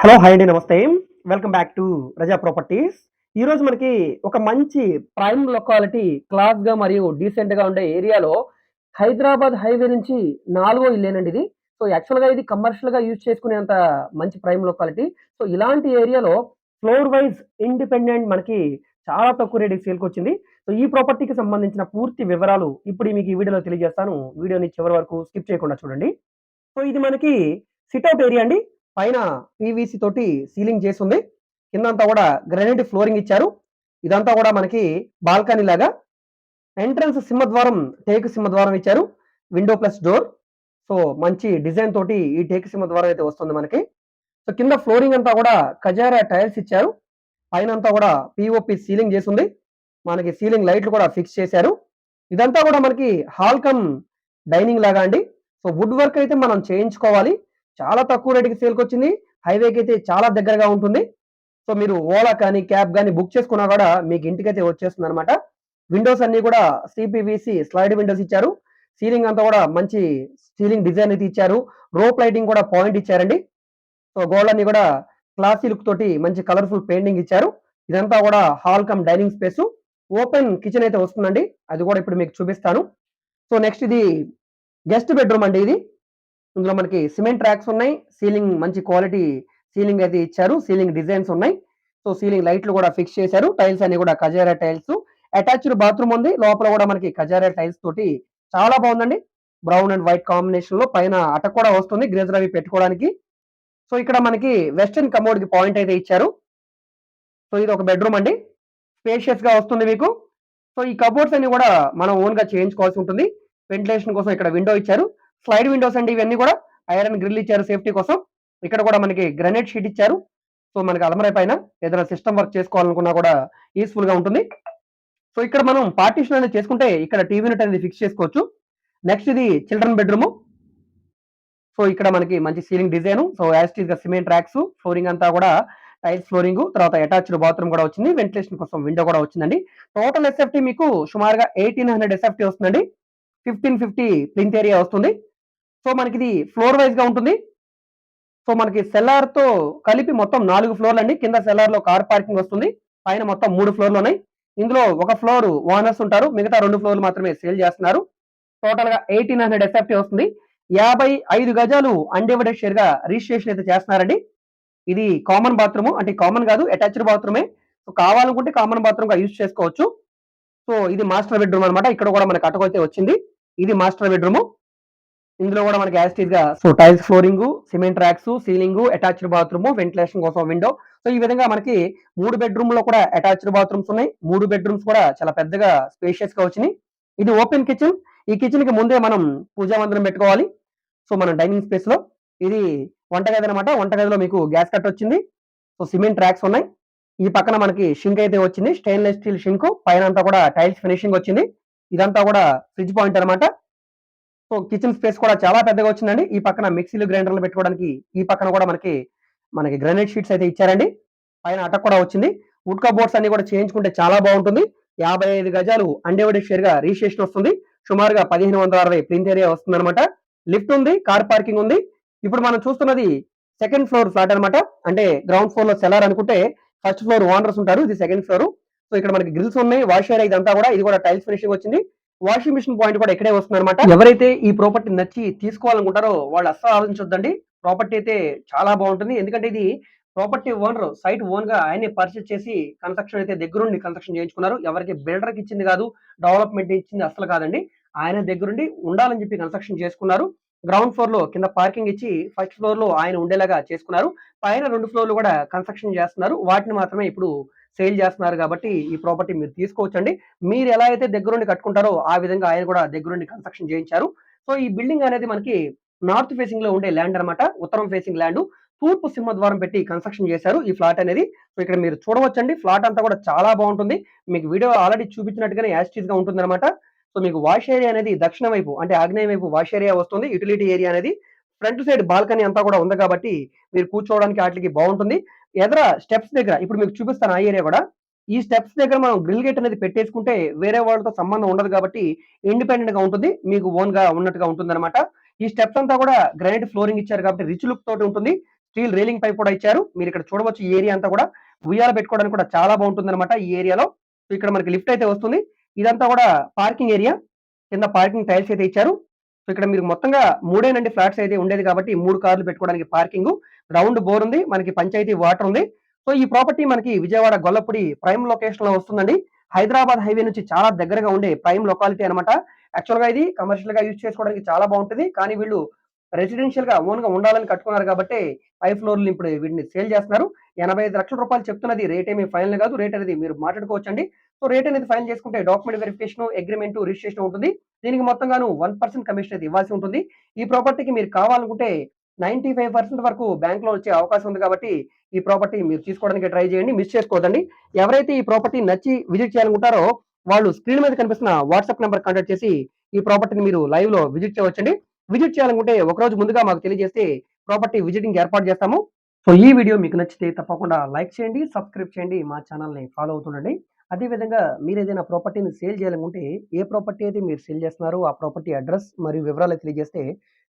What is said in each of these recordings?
Hello hi అండి నమస్తే. Welcome back to Raza properties ఈరోజు మనకి ఒక మంచి ప్రైమ్ లొకాలిటీ క్లాస్గా మరియు డీసెంట్గా ఉండే ఏరియాలో హైదరాబాద్ హైవే నుంచి నాలుగో ఇల్లేనండి ఇది. సో యాక్చువల్గా ఇది కమర్షియల్గా యూజ్ చేసుకునేంత మంచి ప్రైమ్ లొకాలిటీ సో ఇలాంటి ఏరియాలో ఫ్లోర్ వైజ్ ఇండిపెండెంట్ మనకి చాలా తక్కువ రేటుకి సేల్కి వచ్చింది. సో ఈ ప్రాపర్టీకి సంబంధించిన పూర్తి వివరాలు ఇప్పుడు మీకు ఈ వీడియోలో తెలియజేస్తాను. వీడియోని చివరి వరకు స్కిప్ చేయకుండా చూడండి. సో ఇది మనకి సిట్అవుట్ ఏరియా అండి. పైన పీవీసీ తోటి సీలింగ్ చేసి ఉంది కిందంతా కూడా గ్రానైట్ ఫ్లోరింగ్ ఇచ్చారు. ఇదంతా కూడా మనకి బాల్కనీ లాగా ఎంట్రన్స్ సింహద్వారం టేక్ సింహద్వారం ఇచ్చారు. Window plus door. సో మంచి డిజైన్ తోటి ఈ టేక్ సింహద్వారం అయితే వస్తుంది మనకి. సో కింద ఫ్లోరింగ్ అంతా కూడా కజారా టైల్స్ ఇచ్చారు. పైన అంతా కూడా పిఓపి సీలింగ్ చేసి ఉంది మనకి సీలింగ్ లైట్లు కూడా ఫిక్స్ చేశారు. ఇదంతా కూడా మనకి హాల్ కమ్ డైనింగ్ లాగా అండి. సో వుడ్ వర్క్ అయితే మనం చేయించుకోవాలి. చాలా తక్కువ రేటుకి సేల్కి వచ్చింది హైవేకి అయితే చాలా దగ్గరగా ఉంటుంది. సో మీరు ఓలా కానీ క్యాబ్ కానీ బుక్ చేసుకున్నా కూడా మీకు ఇంటికైతే వచ్చేస్తుంది అనమాట విండోస్ అన్ని కూడా సిపివిసి స్లైడ్ విండోస్ ఇచ్చారు. సీలింగ్ అంతా కూడా మంచి సీలింగ్ డిజైన్ అయితే ఇచ్చారు. రోప్ లైటింగ్ కూడా పాయింట్ ఇచ్చారండి. సో గోల్డ్ కూడా క్లాసీ లుక్ తోటి మంచి కలర్ఫుల్ పెయింటింగ్ ఇచ్చారు. ఇదంతా కూడా hall cum dining space. Open kitchen అయితే వస్తుందండి. అది కూడా ఇప్పుడు మీకు చూపిస్తాను. సో నెక్స్ట్ ఇది గెస్ట్ బెడ్రూమ్ అండి ఇది. ఇందులో మనకి సిమెంట్ ట్రాక్స్ ఉన్నాయి. సీలింగ్ మంచి క్వాలిటీ సీలింగ్ అయితే ఇచ్చారు. సీలింగ్ డిజైన్స్ ఉన్నాయి. సో సీలింగ్ లైట్లు కూడా ఫిక్స్ చేశారు. టైల్స్ అన్ని కూడా కజారా టైల్స్. అటాచ్డ్ బాత్రూమ్ ఉంది. లోపల కూడా మనకి కజారా టైల్స్ తోటి చాలా బాగుందండి. బ్రౌన్ అండ్ వైట్ కాంబినేషన్లో పైన అటక్ కూడా వస్తుంది. గ్రేజర్ అవి పెట్టుకోవడానికి. సో ఇక్కడ మనకి వెస్టర్న్ కమోడ్కి పాయింట్ అయితే ఇచ్చారు. సో ఇది ఒక బెడ్రూమ్ అండి. స్పేషియస్గా వస్తుంది మీకు. సో ఈ కబోర్డ్స్ అన్ని కూడా మనం ఓన్గా చేయించుకోవాల్సి ఉంటుంది. వెంటిలేషన్ కోసం ఇక్కడ విండో ఇచ్చారు. స్లైడ్ విండోస్ అండి ఇవన్నీ కూడా. ఐరన్ గ్రిల్ ఇచ్చారు సేఫ్టీ కోసం. ఇక్కడ కూడా మనకి గ్రనైట్ షీట్ ఇచ్చారు. సో మనకి అలమరై పైన ఏదైనా సిస్టమ్ వర్క్ చేసుకోవాలనుకున్నా కూడా యూస్ఫుల్గా ఉంటుంది. సో ఇక్కడ మనం పార్టీషన్ అనేది చేసుకుంటే ఇక్కడ టీవీ యూనిట్ అనేది ఫిక్స్ చేసుకోవచ్చు. నెక్స్ట్ ఇది చిల్డ్రన్ బెడ్రూమ్. సో ఇక్కడ మనకి మంచి సీలింగ్ డిజైన్. సో యాస్టీస్గా సిమెంట్ ట్రాక్స్ ఫ్లోరింగ్ అంతా కూడా టైల్స్ ఫ్లోరింగ్ తర్వాత అటాచ్డ్ బాత్రూమ్ కూడా వచ్చింది. వెంటిలేషన్ కోసం విండో కూడా వచ్చిందండి. టోటల్ ఎస్ఎఫ్టీ మీకు సుమారుగా ఎయిటీన్ హండ్రెడ్ ఎస్ఎఫ్టీ వస్తుందండి. ఫిఫ్టీన్ ఫిఫ్టీ ప్లింత్ ఏరియా వస్తుంది. సో మనకి ఇది ఫ్లోర్ వైజ్గా ఉంటుంది. సో మనకి సెల్లార్తో కలిపి మొత్తం నాలుగు ఫ్లోర్లు అండి. కింద సెల్లార్లో కార్ పార్కింగ్ వస్తుంది. పైన మొత్తం మూడు ఫ్లోర్లు ఉన్నాయి. ఇందులో ఒక ఫ్లోర్ ఓనర్స్ ఉంటారు. మిగతా రెండు ఫ్లోర్లు మాత్రమే సేల్ చేస్తున్నారు. టోటల్గా ఎయిటీన్ హండ్రెడ్ ఎస్ఎఫ్టీ వస్తుంది. యాభై ఐదు గజాలు అన్డివైడెడ్ షేర్గా రిజిస్ట్రేషన్ అయితే చేస్తున్నారండి. ఇది కామన్ బాత్రూమ్ అంటే కామన్ కాదు అటాచ్డ్ బాత్రూమే సో కావాలనుకుంటే కామన్ బాత్రూమ్గా యూజ్ చేసుకోవచ్చు. సో ఇది మాస్టర్ బెడ్రూమ్ అనమాట ఇక్కడ కూడా మనకి అటకైతే వచ్చింది. ఇది మాస్టర్ బెడ్రూమ్ ఇందులో కూడా మనకి యాస్టీస్గా so tiles flooring cement racks ceiling attached bathroom ventilation కోసం విండో సో ఈ విధంగా మనకి మూడు బెడ్రూమ్లో కూడా అటాచ్డ్ బాత్రూమ్స్ ఉన్నాయి. మూడు బెడ్రూమ్స్ కూడా చాలా పెద్దగా స్పేషియస్గా వచ్చినాయి. ఇది ఓపెన్ కిచెన్ ఈ కిచెన్కి ముందే మనం పూజా మందిరం పెట్టుకోవాలి. సో మన డైనింగ్ స్పేస్లో. ఇది వంటగది అనమాట వంటగదిలో మీకు గ్యాస్ కట్ వచ్చింది. సో సిమెంట్ ట్రాక్స్ ఉన్నాయి. ఈ పక్కన మనకి షింక్ అయితే వచ్చింది. స్టెయిన్లెస్ స్టీల్ షింక్ పైన అంతా కూడా టైల్స్ ఫినిషింగ్ వచ్చింది. ఇదంతా కూడా ఫ్రిడ్జ్ పాయింట్ అనమాట సో కిచెన్ స్పేస్ కూడా చాలా పెద్దగా వచ్చిందండి. ఈ పక్కన మిక్సీలు గ్రైండర్లు పెట్టుకోవడానికి ఈ పక్కన కూడా మనకి మనకి గ్రానైట్ షీట్స్ అయితే ఇచ్చారండి. పైన అటక్ కూడా వచ్చింది. వుడ్ బోర్డ్స్ అన్ని కూడా చేయించుకుంటే చాలా బాగుంటుంది. యాభై ఐదు గజాలు అండేవడి షేర్గా రిజిస్ట్రేషన్ వస్తుంది. సుమారుగా పదిహేను వందల అరవై ప్రింట్ ఏరియా వస్తుంది అనమాట లిఫ్ట్ ఉంది కార్ పార్కింగ్ ఉంది. ఇప్పుడు మనం చూస్తున్నది సెకండ్ ఫ్లోర్ ఫ్లాట్ అనమాట అంటే గ్రౌండ్ ఫ్లోర్లో సెలార్ అనుకుంటే ఫస్ట్ ఫ్లోర్ ఓనర్స్ ఉంటారు ఇది సెకండ్ ఫ్లోర్. సో ఇక్కడ మనకి గ్రిల్స్ ఉన్నాయి వాష్ ఏరియా ఇదంతా కూడా ఇది కూడా టైల్స్ ఫినిషింగ్ వచ్చింది. వాషింగ్ మిషన్ పాయింట్ కూడా ఇక్కడే వస్తుంది అనమాట ఎవరైతే ఈ ప్రాపర్టీ నచ్చి తీసుకోవాలనుకుంటారో వాళ్ళు అస్సలు ఆలోచించొద్దండి. ప్రాపర్టీ అయితే చాలా బాగుంటుంది. ఎందుకంటే ఇది ప్రాపర్టీ ఓనర్ సైట్ ఓన్గా ఆయనే పర్చేస్ చేసి కన్స్ట్రక్షన్ అయితే దగ్గరుండి కన్స్ట్రక్షన్ చేయించుకున్నారు. ఎవరికి బిల్డర్కి ఇచ్చింది కాదు డెవలప్మెంట్ ఇచ్చింది అసలు కాదండి. ఆయన దగ్గరుండి ఉండాలని చెప్పి కన్స్ట్రక్షన్ చేసుకున్నారు. గ్రౌండ్ ఫ్లోర్లో కింద పార్కింగ్ ఇచ్చి ఫస్ట్ ఫ్లోర్లో ఆయన ఉండేలాగా చేసుకున్నారు. పైన రెండు ఫ్లోర్లు కూడా కన్స్ట్రక్షన్ చేస్తున్నారు. వాటిని మాత్రమే ఇప్పుడు సేల్ చేస్తున్నారు కాబట్టి ఈ ప్రాపర్టీ మీరు తీసుకోవచ్చండి. మీరు ఎలా అయితే దగ్గరుండి కట్టుకుంటారో ఆ విధంగా ఆయన కూడా దగ్గరుండి కన్స్ట్రక్షన్ చేయించారు. సో ఈ బిల్డింగ్ అనేది మనకి నార్త్ ఫేసింగ్లో ఉండే ల్యాండ్ అనమాట ఉత్తరం ఫేసింగ్ ల్యాండ్. తూర్పు సింహద్వారం పెట్టి కన్స్ట్రక్షన్ చేశారు ఈ ఫ్లాట్ అనేది. సో ఇక్కడ మీరు చూడవచ్చండి. ఫ్లాట్ అంతా కూడా చాలా బాగుంటుంది. మీకు వీడియో ఆల్రెడీ చూపించినట్టుగానే యాస్టీస్గా ఉంటుంది అనమాట సో మీకు వాష్ ఏరియా అనేది దక్షిణ వైపు అంటే ఆగ్నేయ వైపు వాష్ ఏరియా వస్తుంది. యూటిలిటీ ఏరియా అనేది. ఫ్రంట్ సైడ్ బాల్కనీ అంతా కూడా ఉంది కాబట్టి మీరు కూర్చోవడానికి వాటికి బాగుంటుంది. ఎదర స్టెప్స్ దగ్గర? ఇప్పుడు మీకు చూపిస్తాను ఆ ఏరియా కూడా. ఈ స్టెప్స్ దగ్గర మనం గ్రిల్ గేట్ అనేది పెట్టేసుకుంటే వేరే వాళ్ళతో సంబంధం ఉండదు కాబట్టి ఇండిపెండెంట్గా ఉంటుంది. మీకు ఓన్గా ఉన్నట్టుగా ఉంటుంది అనమాట ఈ స్టెప్స్ అంతా కూడా గ్రానైట్ ఫ్లోరింగ్ ఇచ్చారు కాబట్టి రిచ్ లుక్ తోటి ఉంటుంది. స్టీల్ రేలింగ్ పైప్ కూడా ఇచ్చారు. మీరు ఇక్కడ చూడవచ్చు ఈ ఏరియా అంతా కూడా. ఉయ్యాల పెట్టుకోవడానికి కూడా చాలా బాగుంటుంది అనమాట ఈ ఏరియాలో. ఇక్కడ మనకి లిఫ్ట్ అయితే వస్తుంది. ఇదంతా కూడా పార్కింగ్ ఏరియా. కింద పార్కింగ్ టైల్స్ అయితే ఇచ్చారు. సో ఇక్కడ మీరు మొత్తంగా మూడేనండి ఫ్లాట్స్ అయితే ఉండేది కాబట్టి మూడు కార్లు పెట్టుకోవడానికి పార్కింగ్. రౌండ్ బోర్ ఉంది మనకి పంచాయతీ వాటర్ ఉంది. సో ఈ ప్రాపర్టీ మనకి విజయవాడ గొల్లపూడి ప్రైమ్ లొకేషన్లో వస్తుందండి. హైదరాబాద్ హైవే నుంచి చాలా దగ్గరగా ఉండే ప్రైమ్ లొకాలిటీ అనమాట యాక్చువల్గా ఇది కమర్షియల్గా యూజ్ చేసుకోవడానికి చాలా బాగుంటుంది. కానీ వీళ్ళు రెసిడెన్షియల్గా ఓన్గా ఉండాలని కట్టుకున్నారు కాబట్టి ఫైవ్ ఫ్లోర్లు ఇప్పుడు వీటిని సేల్ చేస్తున్నారు. ఎనభై ఐదు లక్షల రూపాయలు చెప్తున్నది రేట్ ఏమి ఫైనల్ కాదు. రేట్ అనేది మీరు మాట్లాడుకోవచ్చండి. సో రేట్ అనేది ఫైల్ చేసుకుంటే డాక్యుమెంట్ వెరిఫికేషన్ అగ్రిమెంట్ రిజిస్ట్రేషన్ ఉంటుంది. దీనికి మొత్తంగాను వన్ పర్సెంట్ కమిషన్ అయితే ఇవ్వాల్సి ఉంటుంది. ఈ ప్రాపర్టీకి మీరు కావాలనుకుంటే నైన్టీ ఫైవ్ పర్సెంట్ వరకు బ్యాంక్లో వచ్చే అవకాశం ఉంది కాబట్టి ఈ ప్రాపర్టీ మీరు తీసుకోవడానికి ట్రై చేయండి మిస్ చేసుకోవద్దండి. ఎవరైతే ఈ ప్రాపర్టీ నచ్చి విజిట్ చేయాలనుకుంటారో వాళ్ళు స్క్రీన్ మీద కనిపిస్తున్న వాట్సాప్ నెంబర్ కాంటాక్ట్ చేసి ఈ ప్రాపర్టీని మీరు లైవ్లో విజిట్ చేయవచ్చండి. విజిట్ చేయాలనుకుంటే ఒక రోజు ముందుగా మాకు తెలియజేస్తే ప్రాపర్టీ విజిటింగ్ ఏర్పాటు చేస్తాము. సో ఈ వీడియో మీకు నచ్చితే తప్పకుండా లైక్ చేయండి సబ్స్క్రైబ్ చేయండి మా ఛానల్ని ఫాలో అవుతుండండి. అదేవిధంగా మీరు ఏదైనా ప్రాపర్టీని సేల్ చేయాలనుకుంటే ఏ ప్రాపర్టీ అయితే మీరు సేల్ చేస్తున్నారో ఆ ప్రాపర్టీ అడ్రస్ మరియు వివరాలు తెలియజేస్తే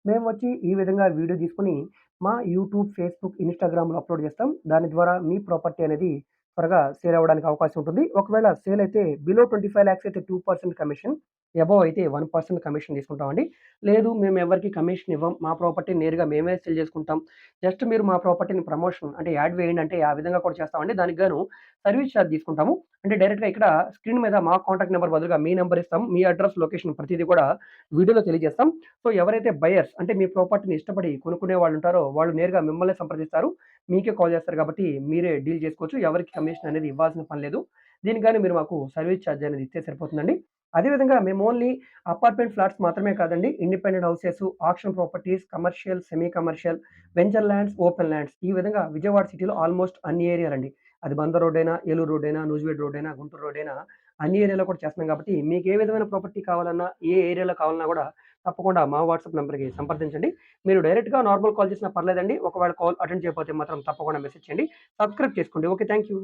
మేము వచ్చి ఈ విధంగా వీడియో తీసుకుని మా యూట్యూబ్ ఫేస్బుక్ ఇన్స్టాగ్రామ్లో అప్లోడ్ చేస్తాం. దాని ద్వారా మీ ప్రాపర్టీ అనేది త్వరగా సేల్ అవ్వడానికి అవకాశం ఉంటుంది. ఒకవేళ సేల్ అయితే బిలో ట్వంటీ ఫైవ్ ల్యాక్స్ అయితే టూ పర్సెంట్ కమిషన్. అబవ్ అయితే వన్ పర్సెంట్ కమిషన్ తీసుకుంటామండి. లేదు మేము ఎవరికి కమిషన్ ఇవ్వం. మా ప్రాపర్టీ నేరుగా మేమే సెల్ చేసుకుంటాం. జస్ట్ మీరు మా ప్రాపర్టీని ప్రమోషన్ అంటే యాడ్ వేయండి అంటే ఆ విధంగా కూడా చేస్తామండి. దానికి గాను సర్వీస్ ఛార్జ్ తీసుకుంటాము. అంటే డైరెక్ట్గా ఇక్కడ స్క్రీన్ మీద మా కాంటాక్ట్ నెంబర్ బదులుగా మీ నెంబర్ ఇస్తాం. మీ అడ్రస్ లొకేషన్ ప్రతిదీ కూడా వీడియోలో తెలియజేస్తాం. సో ఎవరైతే బయర్స్ అంటే మీ ప్రాపర్టీని ఇష్టపడి కొనుక్కునే వాళ్ళు ఉంటారో వాళ్ళు నేరుగా మిమ్మల్ని సంప్రదిస్తారు. మీకే కాల్ చేస్తారు కాబట్టి మీరే డీల్ చేసుకోవచ్చు. ఎవరికి కమిషన్ అనేది ఇవ్వాల్సిన పని లేదు. దీనికి కానీ మీరు మాకు సర్వీస్ ఛార్జ్ అనేది ఇస్తే సరిపోతుందండి. అదేవిధంగా మేము ఓన్లీ అపార్ట్మెంట్ ఫ్లాట్స్ మాత్రమే కాదండి independent houses auction properties commercial semi commercial venture lands open lands ఈ విధంగా విజయవాడ సిటీలో ఆల్మోస్ట్ అన్ని ఏరియాలండి అది బందర్ రోడ్ అయినా ఏలూరు రోడ్ అయినా నూజివేడ్ రోడ్ అయినా గుంటూరు రోడ్ అయినా అన్ని ఏరియాలో కూడా చేస్తున్నాం కాబట్టి మీకు ఏ విధమైన ప్రాపర్టీ కావాలన్నా ఏ ఏరియాలో కావాలన్నా కూడా తప్పకుండా మా వాట్సాప్ నెంబర్కి సంప్రదించండి. మీరు డైరెక్ట్గా నార్మల్ కాల్ చేసినా పర్లేదండి. ఒకవేళ కాల్ అటెండ్ చేయకపోతే మాత్రం తప్పకుండా మెసేజ్ చేయండి. సబ్స్క్రైబ్ చేసుకోండి. Okay thank you